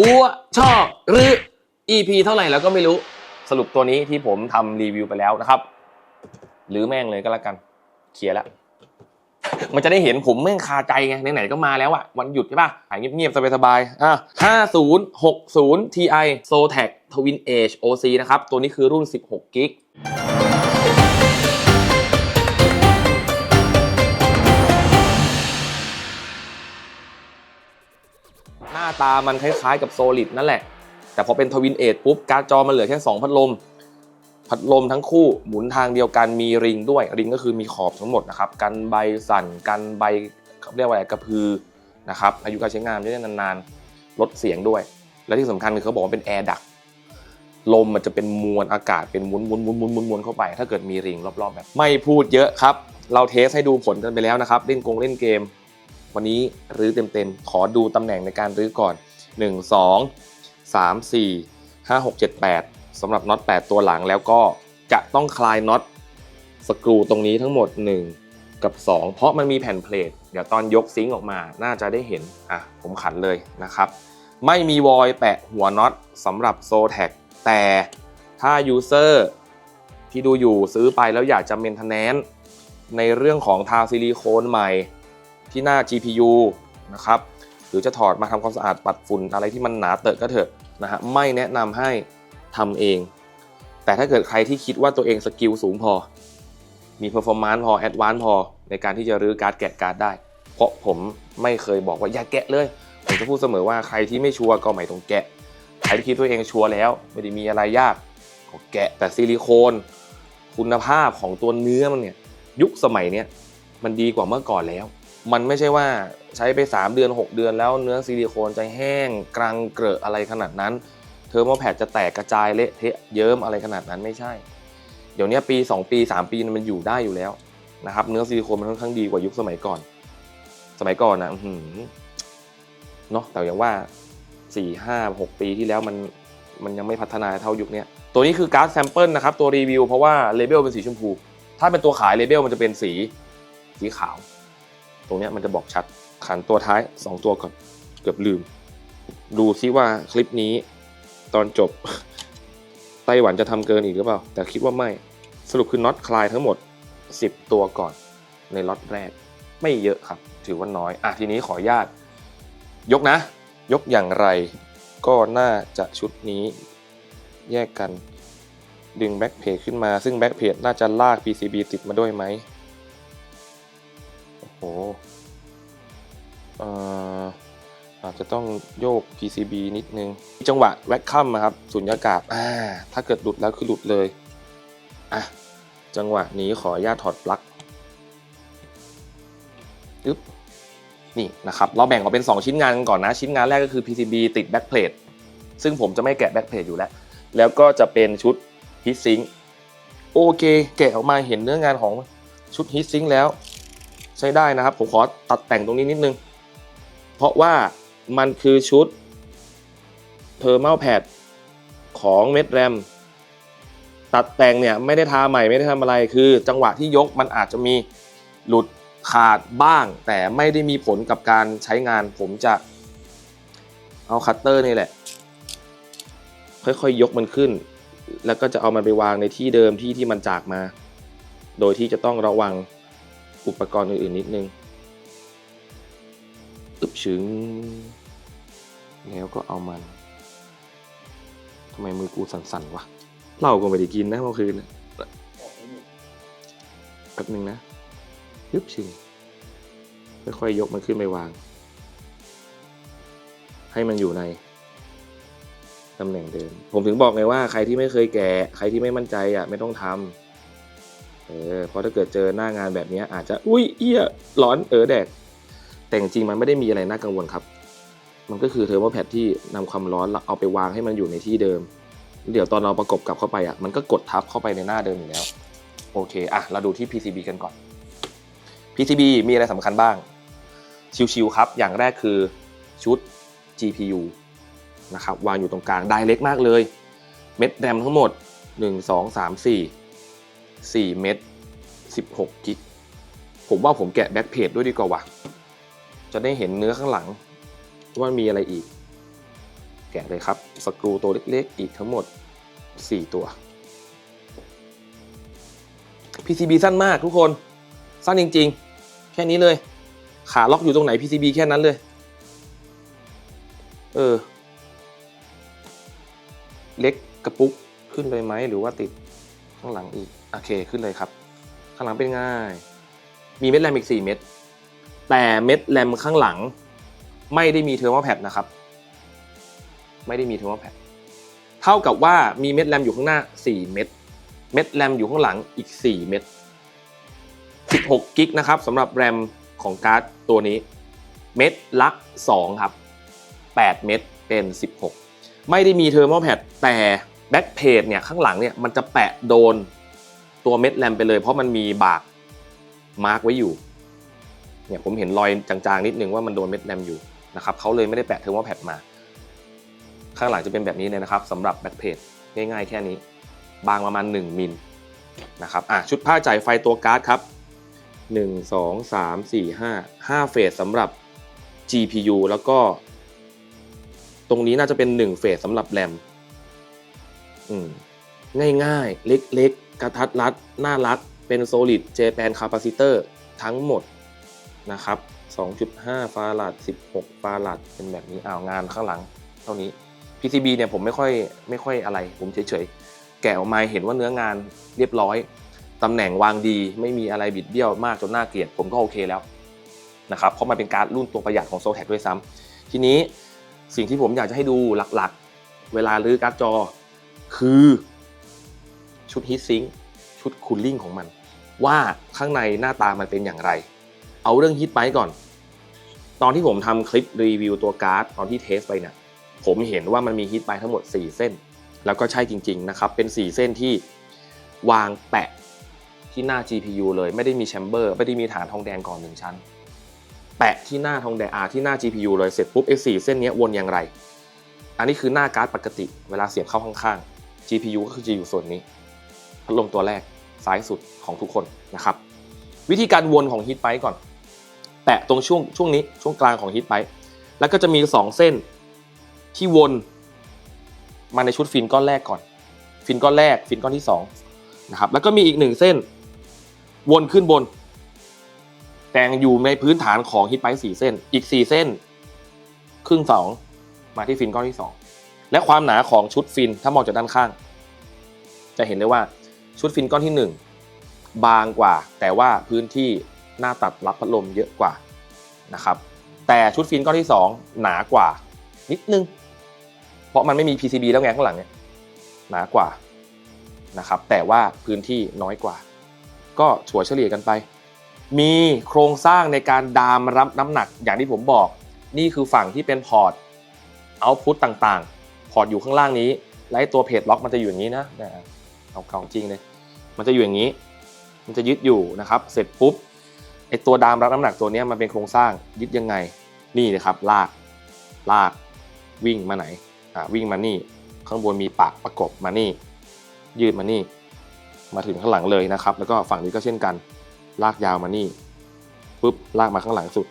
อ้วชอบหรือ EP เท่าไหร่แล้วก็ไม่รู้สรุปตัวนี้ที่ผมทำรีวิวไปแล้วนะครับ หรือแม่งเลยก็แล้วกันเคลียร์แล้วมันจะได้เห็นผมแม่งคาใจไงไหนๆก็มาแล้วอะวันหยุดใช่ป่ะหายเงียบๆ สบายๆอะ5060 Ti Zotac Twin Edge OC นะครับ ตัวนี้คือรุ่น 16กิก ตามันคล้ายๆกับโซลิดนั่นแหละ แต่พอเป็นทวินเอทปุ๊บการ์ดจอมันเหลือแค่ 2 พัดลม พัดลมทั้งคู่หมุนทางเดียวกันมีริงด้วยริงก็คือมีขอบทั้งหมดนะครับกันใบสั่นกันใบเรียกว่าอะไรกระพือนะครับอายุการใช้งานไม่ได้นานๆลดเสียงด้วย และที่สำคัญคือเขาบอกว่าเป็นแอร์ดักลมมันจะเป็นมวลอากาศเป็นม้วนม้วนม้วนม้วนม้วนม้วนเข้าไป ถ้าเกิดมีริงรอบๆแบบ ไม่พูดเยอะครับ เราเทสให้ดูผลกันไปแล้วนะครับ เล่นกงเล่นเกม วันนี้รื้อเต็มๆ ขอดูตำแหน่งในการรื้อก่อน 1 2 3 4 5 6 7 8สำหรับน็อต 8 ตัวหลังแล้วก็จะต้องคลายน็อตสกรูตรงนี้ทั้งหมด 1 กับ 2 เพราะมันมีแผ่นเพลทเดี๋ยวตอนยกซิงค์ออกมาน่าจะได้เห็น อะ ผมขันเลยนะครับ ไม่มีวอยแปะหัวน็อตสำหรับโซแท็กแต่ถ้ายูเซอร์ที่ดูอยู่ซื้อไปแล้วอยากจะเมนเทนแนนในเรื่องของทาซิลิโคนใหม่ ที่หน้า GPU นะครับหรือจะถอดมาทำความสะอาดปัดฝุ่นอะไรที่มันหนาเตอะก็เถอะนะฮะไม่แนะนำให้ทำเอง แต่ถ้าเกิดใครที่คิดว่าตัวเองสกิลสูงพอ มี performance พอ advance พอ ในการที่จะรื้อการ์ดแกะการ์ดได้ เพราะผมไม่เคยบอกว่าอย่าแกะเลย ผมจะพูดเสมอว่าใครที่ไม่ชัวร์ก็ไม่ต้องแกะ ใครที่คิดตัวเองชัวร์แล้วไม่ได้มีอะไรยากก็แกะแต่ซิลิโคน คุณภาพของตัวเนื้อมันเนี่ยยุคสมัยเนี้ยมันดีกว่าเมื่อก่อนแล้ว มันไม่ใช่ว่าใช้ไป 3 เดือน 6 เดือนแล้วเนื้อซิลิโคนจะแห้งกรังเกลอะอะไรขนาดนั้น เทอร์โมแพดจะแตกกระจายเละเทะเยิ้มอะไรขนาดนั้นไม่ใช่ เดี๋ยวนี้ปี 2 ปี 3 ปีมันอยู่ได้อยู่แล้วนะครับเนื้อซิลิโคนมันค่อนข้างดีกว่ายุคสมัยก่อน สมัยก่อนนะเนาะแต่อย่างว่า 4 5 6 ปีที่แล้วมันมันยังไม่พัฒนาเท่ายุคนี้ตัวนี้คือการ์ดแซมเปิลนะครับตัวรีวิวเพราะว่าเลเบลเป็นสีชมพู ถ้าเป็นตัวขายเลเบลมันจะเป็นสีสีขาว ตรงนี้มันจะบอกชัดขันตัวท้าย 2 ตัวก่อนเกือบลืม ดูซิว่าคลิปนี้ตอนจบไต้หวันจะทำเกินอีกหรือเปล่า แต่คิดว่าไม่สรุปคือน็อตคลายทั้งหมด 10 ตัวก่อนในล็อตแรก ไม่เยอะครับ ถือว่าน้อยอะทีนี้ขออนุญาต ยกนะ ยกอย่างไรก็น่าจะชุดนี้แยกกันดึงแบ็คเพจขึ้นมา ซึ่งแบ็คเพจน่าจะลาก PCB ติดมาด้วยไหม โอ้โหอออาจจะต้องโยก PCB นิดนึง จังหวะแว็กคัมครับสุญญากาศอ่าถ้าเกิดหลุดแล้วคือหลุดเลยอะจังหวะนี้ขออนุญาตถอดปลั๊กอึ๊บนี่นะครับ เราแบ่งออกเป็น 2 ชิ้นงานกันก่อนนะ ชิ้นงานแรกก็คือ PCB ติดแบ็คเพลทซึ่งผมจะไม่แกะแบ็คเพลทอยู่แล้ว แล้วก็จะเป็นชุดฮีทซิงโอเค แกะออกมาเห็นเนื้องานของชุดฮีทซิงแล้ว ใช้ได้นะครับ ผมขอตัดแต่งตรงนี้นิดนึง เพราะว่ามันคือชุด Thermal Pad ของเม็ดแรมตัดแต่งเนี่ยไม่ได้ทาใหม่ไม่ได้ทำอะไรคือ จังหวะที่ยกมันอาจจะมีหลุดขาดบ้าง แต่ไม่ได้มีผลกับการใช้งาน ผมจะเอาคัตเตอร์นี่แหละ ค่อยๆยยกมันขึ้น แล้วก็จะเอามันไปวางในที่เดิมที่ที่มันจากมา โดยที่จะต้องระวัง อุปกรณ์อื่นๆนิดนึงอึบชึง แล้วก็เอามันทำไมมือกูสั่นๆวะเหล้าก็ไม่ได้กินนะเมื่อคืนนะแป๊บนึงนะยึบชึงค่อยๆยกมันขึ้นไปวาง ให้มันอยู่ในตำแหน่งเดิม ผมถึงบอกไงว่าใครที่ไม่เคยแกะใครที่ไม่มั่นใจอะไม่ต้องทำ เออเพราะถ้าเกิดเจอหน้างานแบบนี้อาจจะอุ้ยเอี้ยร้อนเออแดก แต่จริงๆมันไม่ได้มีอะไรน่ากังวลครับ มันก็คือเทอร์โมแพดที่นำความร้อนเอาไปวางให้มันอยู่ในที่เดิม เดี๋ยวตอนเราประกบกลับเข้าไปอะมันก็กดทับเข้าไปในหน้าเดิมอยู่แล้ว โอเคอะเราดูที่ PCB กันก่อน PCB มีอะไรสำคัญบ้าง ชิวๆครับ อย่างแรกคือชุด GPU นะครับวางอยู่ตรงกลางได้เล็กมากเลย เม็ดแรมทั้งหมด 1 2 3 4 4 เม็ด16 กิก ผมว่าผมแกะแบ็คเพจด้วยดีกว่าวะจะได้เห็นเนื้อข้างหลัง ว่ามีอะไรอีก แกะเลยครับ สกรูตัวเล็กๆ อีกทั้งหมด 4 ตัว PCB สั้นมากทุกคน สั้นจริงๆ แค่นี้เลย ขาล็อกอยู่ตรงไหน PCB แค่นั้นเลย เออ เล็กกระปุกขึ้นเลยไหมหรือว่าติดข้างหลังอีก โอเคขึ้นเลยครับ ข้างหลังเป็นง่าย มีเม็ดแรมอีก 4 เม็ดแต่เม็ดแรมข้างหลัง ไม่ได้มีเทอร์โมแพดนะครับ ไม่ได้มีเทอร์โมแพดเท่ากับว่ามีเม็ดแรมอยู่ข้างหน้า 4 เม็ดเม็ดแรมอยู่ข้างหลังอีก 4 เม็ด16กิกนะครับสำหรับแรมของการ์ดตัวนี้ เม็ดละ 2 ครับ 8 เม็ดเป็น 16 ไม่ได้มีเทอร์โมแพดแต่แบ็กเพจเนี่ยข้างหลังเนี่ยมันจะแปะโดน ตัวเม็ดแรมไปเลย เพราะมันมีบากมาร์กไว้อยู่เนี่ยผมเห็นรอยจางๆนิดนึงว่ามันโดนเม็ดแรมอยู่นะครับเขาเลยไม่ได้แปะเทอร์โมแพดมา ข้างหลังจะเป็นแบบนี้เลยนะครับสำหรับแบ็กเพจง่ายๆ แค่นี้ บางประมาณ 1มิลนะครับอะชุดผ้าจ่ายไฟตัวการ์ดครับ1 2 3 4 5 5เฟสสำหรับ GPU แล้วก็ ตรงนี้น่าจะเป็น 1 เฟสสำหรับแรมอืมง่ายๆ เล็กๆ กระทัดรัดน่ารักเป็น Solid Japan Capacitor ทั้งหมดนะครับ 2.5 ฟาราด 16 ฟาราด เป็นแบบนี้อ้าวงานข้างหลัง เท่านี้ PCB เนี่ยผมไม่ค่อยไม่ค่อยอะไร ผมเฉยๆ แกะออกมาเห็นว่าเนื้องานเรียบร้อย ตำแหน่งวางดี ไม่มีอะไรบิดเบี้ยวมากจนน่าเกลียด ผมก็โอเคแล้วนะครับ เพราะมันเป็นการดรุ่นตัวประหยัดของ Zotac ด้วยซ้ำทีนี้สิ่งที่ผมอยากจะให้ดูหลักๆ เวลารื้อการ์ดจอ คือ ชุด Heat Sink ชุด Cooling ของมัน ว่าข้างในหน้าตามันเป็นอย่างไร เอาเรื่อง Heat ไปก่อน ตอนที่ผมทำคลิปรีวิวตัวการ์ดตอนที่เทสไปเนี่ยผมเห็นว่ามันมีฮีทไปทั้งหมด 4 เส้น แล้วก็ใช่จริงๆนะครับ เป็น 4 เส้นที่วางแปะที่หน้า GPU เลยไม่ได้มีแชมเบอร์ไม่ได้มีฐานทองแดงก่อนหนึ่งชั้น แปะที่หน้าทองแดงอาที่หน้า GPU เลยเสร็จปุ๊บไอ้สเส้นนี้วนอย่างไร อันนี้คือหน้าการ์ดปกติ เวลาเสียบเข้าข้างๆ GPU ก็คือจะอยู่ส่วนนี้ พัดลมตัวแรกซ้ายสุดของทุกคนนะครับ วิธีการวนของฮีทไปก่อนแปะตรงช่วงช่วงนี้ช่วงกลางของฮีทไปแล้วก็จะมี 2 เส้นที่วนมาในชุดฟินก้อนแรกก่อน ฟินก้อนแรก ฟินก้อนที่2นะครับแล้วก็มีอีกหนึ่งเส้น วนขึ้นบน แต่งอยู่ในพื้นฐานของฮิตไปสี่เส้น อีก 4 เส้น ครึ่งสองมาที่ฟินก้อนที่ 2 และความหนาของชุดฟินถ้ามองจากด้านข้าง จะเห็นเลยว่า ชุดฟินก้อนที่ 1 บางกว่า แต่ว่าพื้นที่หน้าตัดรับพัดลมเยอะกว่านะครับแต่ชุดฟินก้อนที่ 2 หนากว่า นิดนึง เพราะมันไม่มี PCB แล้วไงข้างหลังเนี่ยหนากว่านะครับแต่ว่าพื้นที่น้อยกว่า ก็ถัวเฉลี่ยกันไป มีโครงสร้างในการดามรับน้ำหนักอย่างที่ผมบอก นี่คือฝั่งที่เป็นพอร์ตเอาพุตต่างๆ พอร์ตอยู่ข้างล่างนี้ และตัวเพจล็อกมันจะอยู่อย่างนี้นะเอาเก่าจริงเลย มันจะอยู่อย่างนี้ มันจะยึดอยู่นะครับ เสร็จปุ๊บไอ้ตัวดามรับน้ำหนักตัวนี้มันเป็นโครงสร้างยึดยังไงนี่เลยครับ ลากลากวิ่งมาไหนอ่าวิ่งมานี่ ข้างบนมีปากประกบมานี่ ยืดมานี่ มาถึงข้างหลังเลยนะครับ แล้วก็ฝั่งนี้ก็เช่นกัน ลากยาวมานี่ปุ๊บลากมาข้างหลังสุด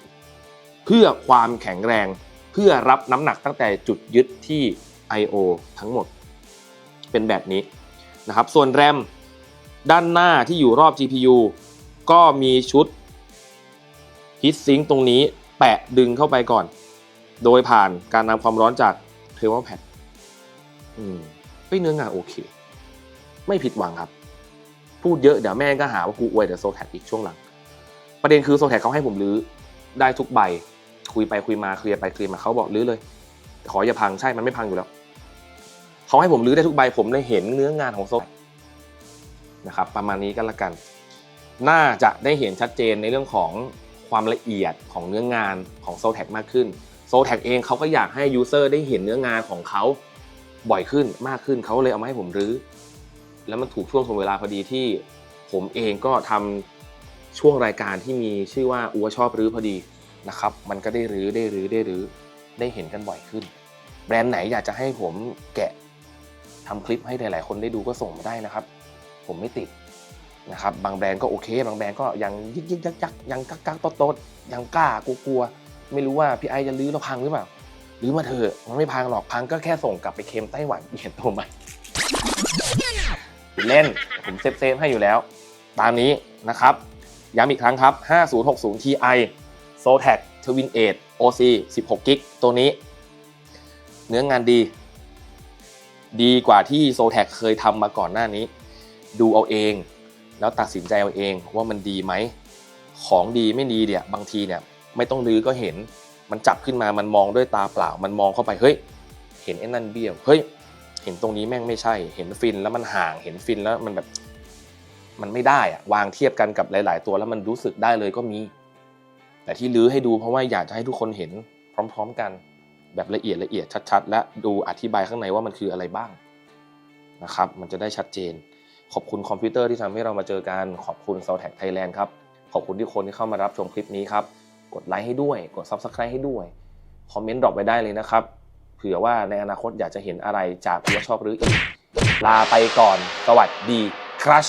เพื่อความแข็งแรงเพื่อรับน้ำหนักตั้งแต่จุดยึดที่ I/O ทั้งหมด เป็นแบบนี้นะครับ ส่วนแรม ด้านหน้าที่อยู่รอบ GPU ก็มีชุดฮีทซิงค์ตรงนี้แปะดึงเข้าไปก่อน โดยผ่านการนำความร้อนจากเทอร์โมแพดอืมเฮ้ยเนื้องานโอเค ไม่ผิดหวังครับ พูดเยอะเดี๋ยวแม่ก็หาว่ากูอวยแต่โซแท็กอีกช่วงหลัง ประเด็นคือโซแท็กเขาให้ผมรื้อได้ทุกใบ คุยไปคุยมาเคลียร์ไปเคลียร์มาเขาบอกรื้อเลย ขออย่าพังใช่มันไม่พังอยู่แล้วเขาให้ผมรื้อได้ทุกใบผมเลยเห็นเนื้องานของโซ นะครับประมาณนี้กันละกัน น่าจะได้เห็นชัดเจนในเรื่องของความละเอียดของเนื้องานของ s o t a c มากขึ้น s o t a c เองเขาก็อยากให้ user ได้เห็นเนื้องานของเขาบ่อยขึ้นมากขึ้นเขาเลยเอามาให้ผมรื้อแล้วมันถูกช่วงสมเวลาพอดีที่ผมเองก็ทำช่วงรายการที่มีชื่อว่าอัวชอบรื้อพอดีนะครับ มันก็ได้รื้อได้รื้อได้รื้อได้เห็นกันบ่อยขึ้น แบรนด์ไหนอยากจะให้ผมแกะทำคลิปให้หลาย ๆ คนได้ดูก็ส่งมาได้นะครับ ผมไม่ติดนะครับบางแบรนด์ก็โอเค บางแบรนด์ก็ยังยิกยิกยักยักยังกักกักโต๊ดโต๊ดยังกล้ากลัวกลัวไม่รู้ว่าพี่ไอจะรื้อเราพังหรือเปล่าหรือมาเถอะมันไม่พังหรอกพังก็แค่ส่งกลับไปเคลมไต้หวันเปลี่ยนตัวใหม่เล่นผมเซฟเซฟให้อยู่แล้ว ตามนี้นะครับย้ำอีกครั้งครับ 5060 Ti s o t a c Twin 8 OC 16 g b ตัวนี้ เนื้องานดี ดีกว่าที่ s o t a c เคยทำมาก่อนหน้านี้ ดูเอาเอง แล้วตัดสินใจเอาเองว่ามันดีไหม ของดีไม่ดีเนี่ยบางทีเนี่ยไม่ต้องลื้อก็เห็น มันจับขึ้นมามันมองด้วยตาเปล่า มันมองเข้าไปเฮ้ยเห็นไอ้นั่นเบี้ยวเฮ้ยเห็นตรงนี้แม่งไม่ใช่ เห็นฟินแล้วมันห่างเห็นฟินแล้วมันแบบมันไม่ได้อะวางเทียบกันกับหลาย ๆ ตัวแล้วมันรู้สึกได้เลยก็มี แต่ที่ลื้อให้ดูเพราะว่าอยากจะให้ทุกคนเห็นพร้อม ๆ กันแบบละเอียดละเอียดชัด ๆ และดูอธิบายข้างในว่ามันคืออะไรบ้างนะครับ มันจะได้ชัดเจน ขอบคุณคอมพิวเตอร์ที่ทำให้เรามาเจอกันขอบคุณ s o u t a c Thailand ครับ ขอบคุณที่คนที่เข้ามารับชมคลิปนี้ครับ กดไลค์ให้ด้วย กด Subscribe ให้ด้วย คอมเมนต์ดรอปไว้ได้เลยนะครับ เผื่อว่าในอนาคตอยากจะเห็นอะไรจากผู้ชอบหรืออีก ลาไปก่อน สวัสดีครัช